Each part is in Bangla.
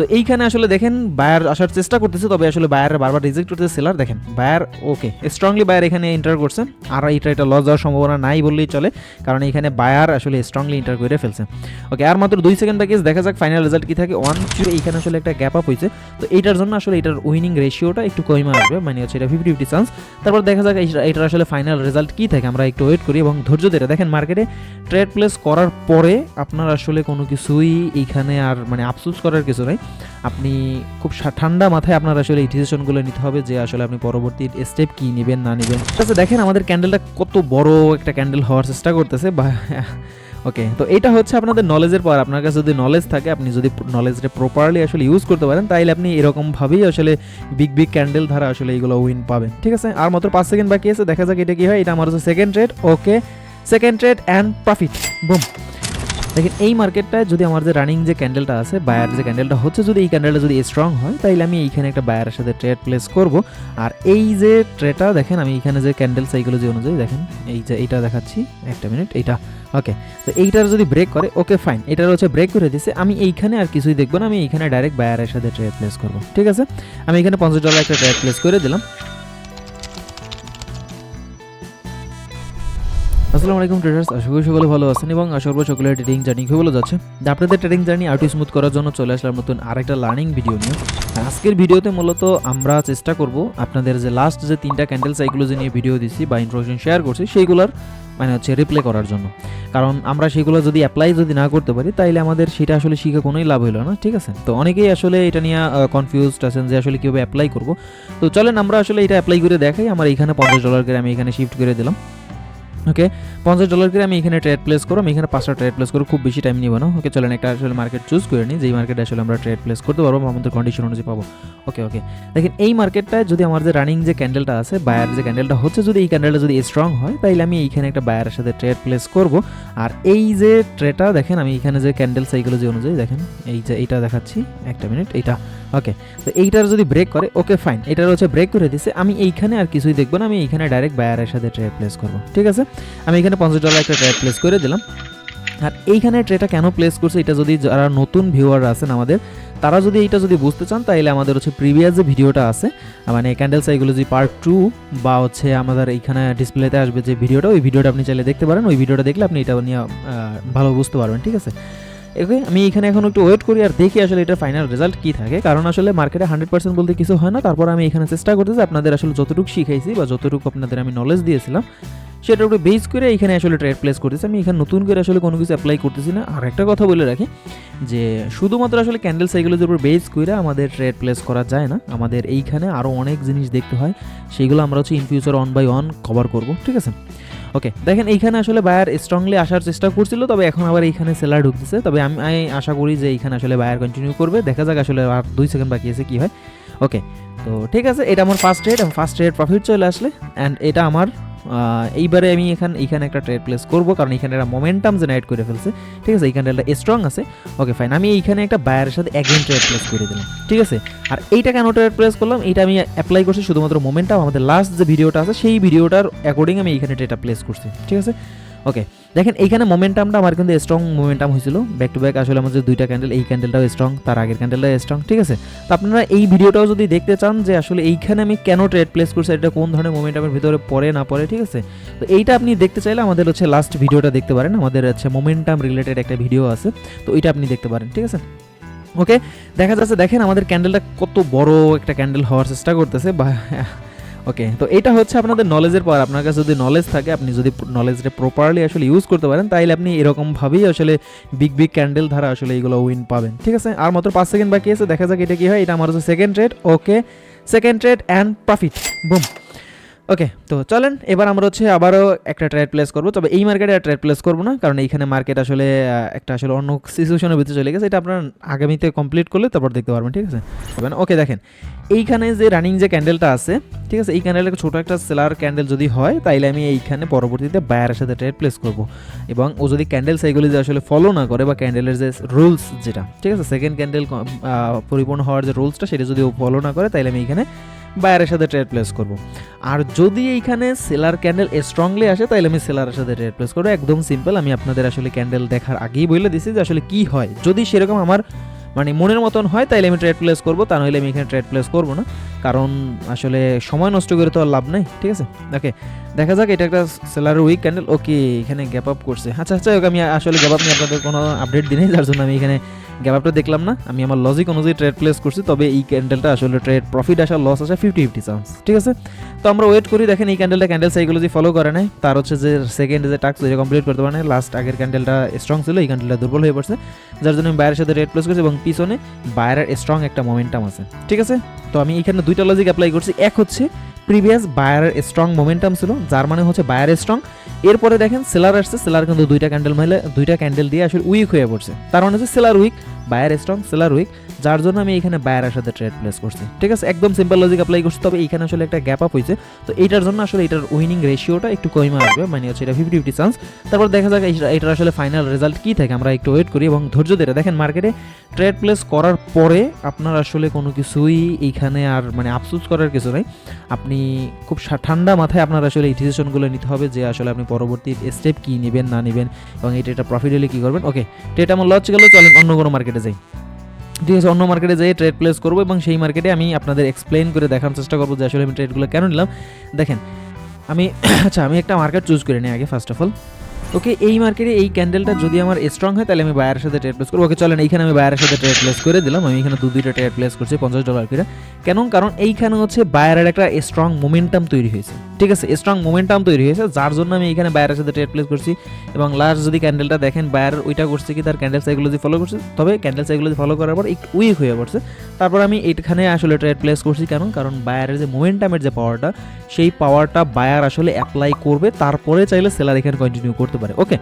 তো এইখানে আসলে দেখেন বায়ার আসার চেষ্টা করতেছে, তবে আসলে বায়ার বারবার রিজেক্ট করতেছে সেলার দেখেন বায়ার ওকে স্ট্রংলি বায়ার এখানে এন্টার করছে, আর এটা এটা লস যাওয়ার সম্ভাবনা নাই বললেই চলে, কারণ এখানে বায়ার আসলে স্ট্রংলি এন্টার করে ফেলছে। ওকে আর মাত্র দুই সেকেন্ড বাকি দেখা যাক ফাইনাল রেজাল্ট কি থাকে। ওয়ান জিরো এইখানে আসলে একটা গ্যাপ আপ হয়েছে। তো এইটার জন্য আসলে এটার উইনিং রেশিওটা একটু কমে আসবে মানে হচ্ছে এটা ফিফটি ফিফটি চান্স তারপর দেখা যাক এটার আসলে ফাইনাল রেজাল্ট কি থাকে, আমরা একটু ওয়েট করি, এবং ধৈর্য ধরে দেখেন মার্কেটে ট্রেড প্লেস করার পরে আপনার আসলে কোনো কিছুই এইখানে আর মানে আফসোস করার কিছু নাই। আপনি খুব ঠান্ডা মাথায় আপনার আসলে এই ডিসিশনগুলো নিতে হবে যে আসলে আপনি পরবর্তী স্টেপ কি নেবেন, না নেবেন। আচ্ছা দেখেন আমাদের ক্যান্ডেলটা কত বড় একটা ক্যান্ডেল হওয়ার চেষ্টা করতেছে, বা ওকে তো এটা হচ্ছে আপনাদের নলেজের পর আপনার কাছে যদি নলেজ থাকে, আপনি যদি নলেজটা প্রপারলি আসলে ইউজ করতে পারেন তাহলে আপনি এরকমভাবেই আসলে বিগ বিগ ক্যান্ডেল ধারা আসলে এইগুলো উইন পাবেন। ঠিক আছে, আর মাত্র পাঁচ সেকেন্ড বাকি আছে, দেখা যাক এটা কি হয়। এটা আমার হচ্ছে second trade okay second trade and profit boom দেখেন এই মার্কেটটায় যদি আমার যে রানিং যে ক্যান্ডেলটা আছে বায়ার যে ক্যান্ডেলটা হচ্ছে, যদি এই ক্যান্ডেলটা যদি স্ট্রং হয় তাহলে আমি এইখানে একটা বায়ারের সাথে ট্রেড প্লেস করব। আর এই যে ট্রেটা দেখেন আমি এখানে যে ক্যান্ডেল সাইকোলজি অনুযায়ী, দেখেন, এই যে এইটা দেখাচ্ছি, একটা মিনিট এইটা ওকে তো এইটার যদি ব্রেক করে ওকে ফাইন এটার হচ্ছে ব্রেক করে দিছে, আমি এইখানে আর কিছুই দেখব না, আমি এইখানে ডাইরেক্ট বায়ারের সাথে ট্রেড প্লেস করব, ঠিক আছে? আমি এখানে পঞ্চাশ ডলার একটা ট্রেড প্লেস করে দিলাম। আসসালামু আলাইকুম ট্রেডার্স আশা করি সকলে ভালো আছেন এবং আশা করব সকলের ট্রেডিং জার্নি খুব ভালো যাচ্ছে। আপনাদের ট্রেডিং জার্নি আরটি স্মুথ করার জন্য চলে আসলাম নতুন আরেকটা লার্নিং ভিডিও নিয়ে। আজকের ভিডিওতে মূলত আমরা চেষ্টা করব আপনাদের যে লাস্ট যে তিনটা ক্যান্ডেল সাইক্লোজি নিয়ে ভিডিও দিছি বা ইনফরমেশন শেয়ার করছি, সেইগুলোর মানে হচ্ছে রিপ্লে করার জন্য। কারণ আমরা সেগুলো যদি অ্যাপ্লাই যদি না করতে পারি, তাইলে আমাদের সেটা আসলে শিখে কোনোই লাভ হলো না, ঠিক আছে? তো অনেকেই আসলে এটা নিয়ে কনফিউজড আছেন যে আসলে কীভাবে অ্যাপ্লাই করব। তো চলেন আমরা আসলে এটা অ্যাপ্লাই করে দেখাই। আমার এখানে পঞ্চাশ ডলার করে আমি এখানে শিফট করে দিলাম। ওকে পঞ্চাশ ডলার করে আমি এখানে ট্রেড প্লেস করো আমি এখানে পাঁচটা ট্রেড প্লেস করো খুব বেশি টাইম নিব না। ওকে চলেন একটা আসলে মার্কেট চুজ করে নিই, যেই মার্কেটে আসলে আমরা ট্রেড প্লেস করতে পারব আমাদের কন্ডিশন অনুযায়ী পাবো। ওকে ওকে দেখেন, এই মার্কেটটায় যদি আমার যে রানিং যে ক্যান্ডেলটা আছে বায়ার যে ক্যান্ডেলটা হচ্ছে, যদি এই ক্যান্ডেলটা যদি স্ট্রং হয় তাহলে আমি এইখানে একটা বায়ারের সাথে ট্রেড প্লেস করব। আর এই যে ট্রেটা দেখেন, আমি এখানে যে ক্যান্ডেল সাইকোলজি অনুযায়ী, দেখেন, এই যে এইটা দেখাচ্ছি, একটা মিনিট এইটা। ওকে তো এইটার যদি ব্রেক করে ওকে ফাইন এটার হচ্ছে ব্রেক করে দিছে, আমি এইখানে আর কিছুই দেখব না, আমি এইখানে ডাইরেক্ট বায়ারের সাথে ট্রেড প্লেস করব, ঠিক আছে? আমি এখানে পঞ্চাশ ডলার একটা ট্রেড প্লেস করে দিলাম। আর এইখানে ট্রেটা কেন প্লেস করছে, এটা যদি যারা নতুন ভিউয়ার আছেন আমাদের, তারা যদি এটা যদি বুঝতে চান তাহলে আমাদের হচ্ছে প্রিভিয়াস যে ভিডিওটা আছে মানে ক্যান্ডেল সাইকোলজি পার্ট টু বা হচ্ছে আমাদের এইখানে ডিসপ্লেতে আসবে যে ভিডিওটা, ওই ভিডিওটা আপনি চাইলে দেখতে পারেন, ওই ভিডিওটা দেখলে আপনি এটা নিয়ে ভালো বুঝতে পারবেন, ঠিক আছে? ওকে আমি এখানে এখন একটু ওয়েট করি আর দেখি আসলে এটা ফাইনাল রেজাল্ট কি থাকে। কারণ আসলে মার্কেটে হান্ড্রেড পার্সেন্ট বলতে কিছু হয় না। তারপর আমি এখানে চেষ্টা করতেছি আপনাদের আসলে যতটুকু শিখাইছি বা যতটুকু আপনাদের আমি নলেজ দিয়েছিলাম, সেটার উপরে বেস করে এখানে আসলে ট্রেড প্লেস করতেছি। আমি এখানে নতুন করে আসলে কোনো কিছু অ্যাপ্লাই করতেছি না। আর একটা কথা বলে রাখি যে শুধুমাত্র আসলে ক্যান্ডেল সাইকেলের উপর বেস করে আমাদের ট্রেড প্লেস করা যায় না। আমাদের এইখানে আরও অনেক জিনিস দেখতে হয়। সেইগুলো আমরা হচ্ছে in future one by one cover করব। ঠিক আছে? ওকে দেখেন এইখানে আসলে বায়ার স্ট্রংলি আসার চেষ্টা করছিল, তবে এখন আবার এইখানে সেলার ঢুকতেছে। তবে আমি আশা করি যে এইখানে আসলে বায়ার কন্টিনিউ করবে। দেখা যাক আসলে আর দুই সেকেন্ড বাকি আছে, কি হয়। ওকে তো ঠিক আছে, এটা আমার first red first red profit চলে আসলে। অ্যান্ড এটা আমার এইবারে আমি এখানে এইখানে একটা ট্রেড প্লেস করব, কারণ এখানে একটা মোমেন্টাম জেনারেট করে ফেলছে। ঠিক আছে এইখানে একটা স্ট্রং আছে। ওকে ফাইন আমি এইখানে একটা বায়ারের সাথে অ্যাগেন ট্রেড প্লেস করে দিলাম। ঠিক আছে? আর এইটা কেন ট্রেড প্লেস করলাম এটা আমি অ্যাপ্লাই করছি শুধুমাত্র মোমেন্টাম আমাদের লাস্ট যে ভিডিওটা আছে, সেই ভিডিওটার অ্যাকর্ডিং আমি এখানে ট্রেডটা প্লেস করছি। ঠিক আছে? ওকে দেখেন, এইখানে মোমেন্টামটা আমার কিন্তু স্ট্রং মোমেন্টাম হয়েছিল। ব্যাক টু ব্যাক আসলে আমাদের দুইটা ক্যান্ডেল এই ক্যান্ডেলটাও স্ট্রং তার আগের ক্যান্ডেলটা স্ট্রং ঠিক আছে? তো আপনারা এই ভিডিওটাও যদি দেখতে চান যে আসলে এইখানে আমি কেন ট্রেড প্লেস করছি, এটা কোন ধরনের মোমেন্টামের ভিতরে পড়ে, না পড়ে, ঠিক আছে? তো এইটা আপনি দেখতে চাইলে আমাদের হচ্ছে লাস্ট ভিডিওটা দেখতে পারেন। আমাদের হচ্ছে মোমেন্টাম রিলেটেড একটা ভিডিও আছে, তো এটা আপনি দেখতে পারেন, ঠিক আছে? ওকে দেখা যাচ্ছে, দেখেন আমাদের ক্যান্ডেলটা কত বড় একটা ক্যান্ডেল হওয়ার চেষ্টা করতেছে, বা ওকে তো এটা হচ্ছে আপনাদের নলেজের পাওয়ার আপনার কাছে যদি নলেজ থাকে, আপনি যদি নলেজটা প্রপারলি আসলে ইউজ করতে পারেন তাহলে আপনি এরকমভাবেই আসলে বিগ বিগ ক্যান্ডেল ধারা আসলে এইগুলো উইন পাবেন। ঠিক আছে? আর মাত্র পাঁচ সেকেন্ড বাকি আছে, দেখা যাক এটা কি হয়। এটা আমার হচ্ছে second trade okay second trade and profit boom okay তো চলেন, এবার আমরা হচ্ছে আবারও একটা ট্রেড প্লেস করব। তবে এই মার্কেটে আর ট্রেড প্লেস করব না, কারণ এইখানে মার্কেট আসলে একটা আসলে অন্য সিচুয়েশনের ভিতরে চলে গেছে। এটা আপনার আগামীতে কমপ্লিট করলে তারপর দেখতে পারবেন, ঠিক আছে? ওকে দেখেন, এইখানে যে রানিং যে ক্যান্ডেলটা আছে, ঠিক আছে, এই ক্যান্ডেলটা ছোটো একটা সেলার ক্যান্ডেল যদি হয়, তাইলে আমি এইখানে পরবর্তীতে বায়ারের সাথে ট্রেড প্লেস করব। এবং ও যদি ক্যান্ডেল সাইগুলি যে আসলে ফলো না করে বা ক্যান্ডেলের যে রুলস যেটা, ঠিক আছে সেকেন্ড ক্যান্ডেল পরিপূর্ণ হওয়ার যে রুলসটা সেটা যদি ও ফলো না করে, তাইলে আমি এইখানে বায়ারের সাথে ট্রেড প্লেস করব। আর যদি এইখানে সেলার ক্যান্ডেল স্ট্রংলি আসে তাহলে আমি সেলারের সাথে ট্রেড প্লেস করব। একদম সিম্পল আমি আপনাদের আসলে ক্যান্ডেল দেখার আগেই বলে দিছি যে আসলে কি হয়। যদি সেরকম আমার মানে মনের মতন হয়, তাইলে আমি ট্রেড প্লেস করব, তা নইলে আমি এখানে ট্রেড প্লেস করব না। কারণ আসলে সময় নষ্ট করে তো আর লাভ নাই, ঠিক আছে? ওকে, দেখা যাক, এটা একটা সেলারের উইক ক্যান্ডেল। ওকে, এখানে গ্যাপ আপ করছে। আচ্ছা আচ্ছা আমি আসলে গ্যাপ আপ নিয়ে আপনাদের কোনো আপডেট দিই যার জন্য আমি এখানে গ্যাপ আপটা দেখলাম না। আমি আমার লজিক অনুযায়ী ট্রেড প্লেস করছি, তবে এই ক্যান্ডেলটা আসলে ট্রেড প্রফিট আসার লস আসা ফিফটি ফিফটি চান্স ঠিক আছে? তো আমরা ওয়েট করি, দেখেন এই ক্যান্ডেলটা ক্যান্ডেল সাইকোলজি ফলো করে নাই। তার হচ্ছে যে সেকেন্ড যে টাস্ক ওইটা কমপ্লিট করতে পারে লাস্ট আগের ক্যান্ডেলটা স্ট্রং ছিল, এই ক্যান্ডেলটা দুর্বল হয়ে পড়ছে। যার জন্য আমি বাইরের সাথে রেড প্লেস করছি এবং পিছনে বাইরের স্ট্রং একটা মোমেন্টাম আছে, ঠিক আছে? তো আমি এখানে দুইটা লজিক অ্যাপ্লাই করছি। এক হচ্ছে প্রিভিয়াস বায়ারের স্ট্রং মোমেন্টাম ছিল, যার মানে হচ্ছে বায়ারের স্ট্রং এরপরে দেখেন সেলার আসছে সেলার কিন্তু দুইটা ক্যান্ডেল মাইলে, দুইটা ক্যান্ডেল দিয়ে আসলে উইক হয়ে পড়ছে। তার মানে হচ্ছে seller weak buyer strong seller weak যার জন্য আমি এখানে বায়ারের সাথে ট্রেড প্লেস করছি। ঠিক আছে? একদম সিম্পল লজিক অ্যাপ্লাই করছি। তবে এখানে আসলে একটা গ্যাপ আপ হয়েছে। তো এইটার জন্য আসলে এটার উইনিং রেশিওটা একটু কমে আসবে মানে হচ্ছে এটা ফিফটি ফিফটি চান্স তারপর দেখা যাক এটার আসলে ফাইনাল রেজাল্ট কী থাকে। আমরা একটু ওয়েট করি এবং ধৈর্য ধরে দেখেন মার্কেটে ট্রেড প্লেস করার পরে আপনার আসলে কোনো কিছুই এইখানে আর মানে আফসোস করার কিছু নাই। আপনি খুব ঠান্ডা মাথায় আপনার আসলে এই ডিসিশনগুলো নিতে হবে যে আসলে আপনি পরবর্তী স্টেপ কী নেবেন, না নেবেন এবং এটা এটা প্রফিট হলে কী করবেন? ওকে তো এটা আমার লজ গেল চলেন অন্য কোনো মার্কেটে যাই। ঠিক আছে, অন্য মার্কেটে যেয়ে ট্রেড প্লেস করব এবং সেই মার্কেটে আমি আপনাদের এক্সপ্লেন করে দেখার চেষ্টা করব যে আসলে আমি ট্রেডগুলো কেন নিলাম। দেখেন, আমি আচ্ছা আমি একটা মার্কেট চুজ করে নিই আগে ফার্স্ট অফ অল ওকে, এই মার্কেটে এই ক্যান্ডেলটা যদি আমার স্ট্রং হয়, তাহলে আমি বায়ারের সাথে ট্রেড প্লেস করব। ওকে, চলেন, এইখানে আমি বায়ারের সাথে ট্রেড প্লেস করে দিলাম। আমি এখানে দু দুইটা ট্রেড প্লেস করছি, পঞ্চাশ ডলার করে। কেন কারণ এইখানে হচ্ছে বায়ারের একটা স্ট্রং মোমেন্টাম তৈরি হয়েছে। ঠিক আছে স্ট্রং মোমেন্টাম তৈরি হয়েছে, যার জন্য আমি এখানে বায়ারের সাথে ট্রেড প্লেস করছি। এবং লাস্ট যদি ক্যান্ডেলটা দেখেন বায়ার ওইটা করছে কি, তার ক্যান্ডেল সাইকোলজি ফলো করছে। তবে ক্যান্ডেল সাইকোলজি ফলো করার পর একটু উইক হয়ে পড়ছে। তারপর আমি এইখানে আসলে ট্রেড প্লেস করছি কেন কারণ বায়ারের যে মোমেন্টামের যে পাওয়ারটা সেই পাওয়ারটা বায়ার আসলে অ্যাপ্লাই করবে। তারপরে চাইলে সেলার এখানে কন্টিনিউ করতে পারে। ওকে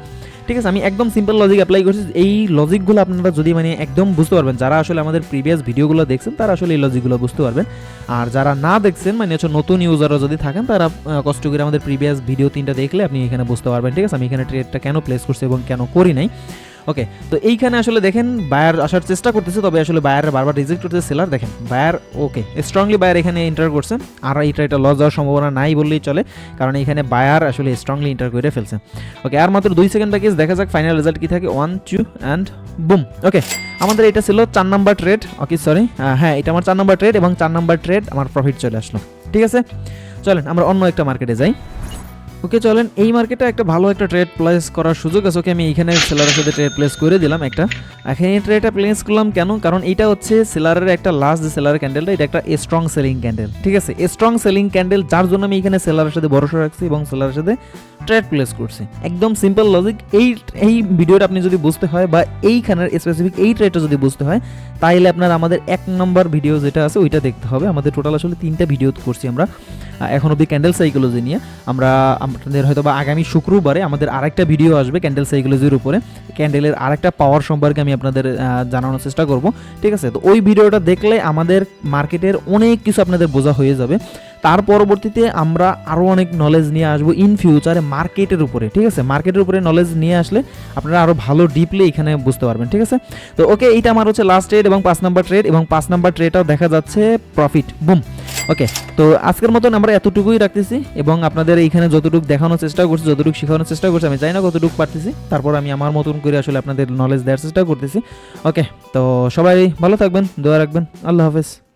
ঠিক আছে, আমি একদম সিম্পল লজিক অ্যাপ্লাই করছি। এই লজিকগুলো আপনারা যদি মানে একদম বুঝতে পারবেন, যারা আসলে আমাদের প্রিভিয়াস ভিডিওগুলো দেখছেন, তারা আসলে এই লজিকগুলো বুঝতে পারবেন। আর যারা না দেখছেন মানে হচ্ছে নতুন ইউজাররা যদি থাকেন, তারা কষ্ট করে আমাদের প্রিভিয়াস ভিডিও তিনটা দেখলে আপনি এখানে বুঝতে পারবেন। ঠিক আছে, আমি এখানে ট্রেডটা কেন প্লেস করছি এবং কেন করি নাই। ওকে তো এইখানে আসলে দেখেন বায়ার আসার চেষ্টা করতেছে, তবে আসলে বায়ার বারবার রিজেক্ট করতেছে সেলার দেখেন বায়ার ওকে স্ট্রংলি বায়ার এখানে এন্টার করছে, আর এইটা এটা লস যাওয়ার সম্ভাবনা নাই বললেই চলে, কারণ এখানে বায়ার আসলে স্ট্রংলি এন্টার করে ফেলছে। ওকে আর মাত্র দুই সেকেন্ড বাকি দেখা যাক ফাইনাল রেজাল্ট কি থাকে one two and boom okay আমাদের এটা ছিল চার নাম্বার ট্রেড ওকে সরি হ্যাঁ এটা আমার চার নাম্বার ট্রেড এবং চার নাম্বার ট্রেড আমার প্রফিট চলে আসলো, ঠিক আছে? চলেন, আমরা অন্য একটা মার্কেটে যাই। ওকে চলেন, এই মার্কেটে একটা ভালো একটা ট্রেড প্লেস করার সুযোগ আছে। ওকে আমি এখানে সেলারের সাথে ট্রেড প্লেস করে দিলাম একটা। এখানে ট্রেডটা প্লেস করলাম কেন? কারণ এটা হচ্ছে সেলারের একটা লাস্ট যে সেলারের ক্যান্ডেলটা এটা একটা স্ট্রং সেলিং ক্যান্ডেল ঠিক আছে? স্ট্রং সেলিং ক্যান্ডেল যার জন্য আমি এখানে সেলারের সাথে ভরসা রাখছি এবং সেলারের সাথে ট্রেড প্লেস করছি। একদম সিম্পল লজিক এই এই ভিডিওটা আপনি যদি বুঝতে হয় বা এইখানের স্পেসিফিক এই ট্রেডটা যদি বুঝতে হয়, তাইলে আপনার আমাদের এক নম্বর ভিডিও যেটা আছে, ওইটা দেখতে হবে। আমাদের টোটাল আসলে তিনটা ভিডিও করছি আমরা। এখন অব্দি ক্যান্ডেল সাইকোলজি নিয়ে। আমরা আপনাদের হয়তো বা আগামী শুক্রবারে আমাদের আরেকটা ভিডিও আসবে ক্যান্ডেল সাইকোলজির উপরে। ক্যান্ডেলের আরেকটা পাওয়ার সম্পর্কে আমি আপনাদের জানানোর চেষ্টা করব। ঠিক আছে? তো ওই ভিডিওটা দেখলে আমাদের মার্কেটের অনেক কিছু আপনাদের বোঝা হয়ে যাবে। তার পরবর্তীতে আমরা আরও অনেক নলেজ নিয়ে আসব ইন ফিউচারে মার্কেটের উপরে, ঠিক আছে? মার্কেটের উপরে নলেজ নিয়ে আসলে আপনারা আরও ভালো ডিপলি এখানে বুঝতে পারবেন, ঠিক আছে? তো ওকে এইটা আমার হচ্ছে লাস্ট ট্রেড এবং পাঁচ নাম্বার ট্রেড এবং পাঁচ নাম্বার ট্রেডটাও দেখা যাচ্ছে প্রফিট বুম ওকে তো আজকের মতন আমরা এতটুকুই রাখতেছি এবং আপনাদের এইখানে যতটুকু দেখানোর চেষ্টা করছি, যতটুকু শেখানোর চেষ্টা করছি, আমি জানি না কতটুকু পারতেছি, তারপর আমি আমার মতন করে আসলে আপনাদের নলেজ দেওয়ার চেষ্টা করতেছি। ওকে তো সবাই ভালো থাকবেন, দোয়া রাখবেন, আল্লাহ হাফেজ।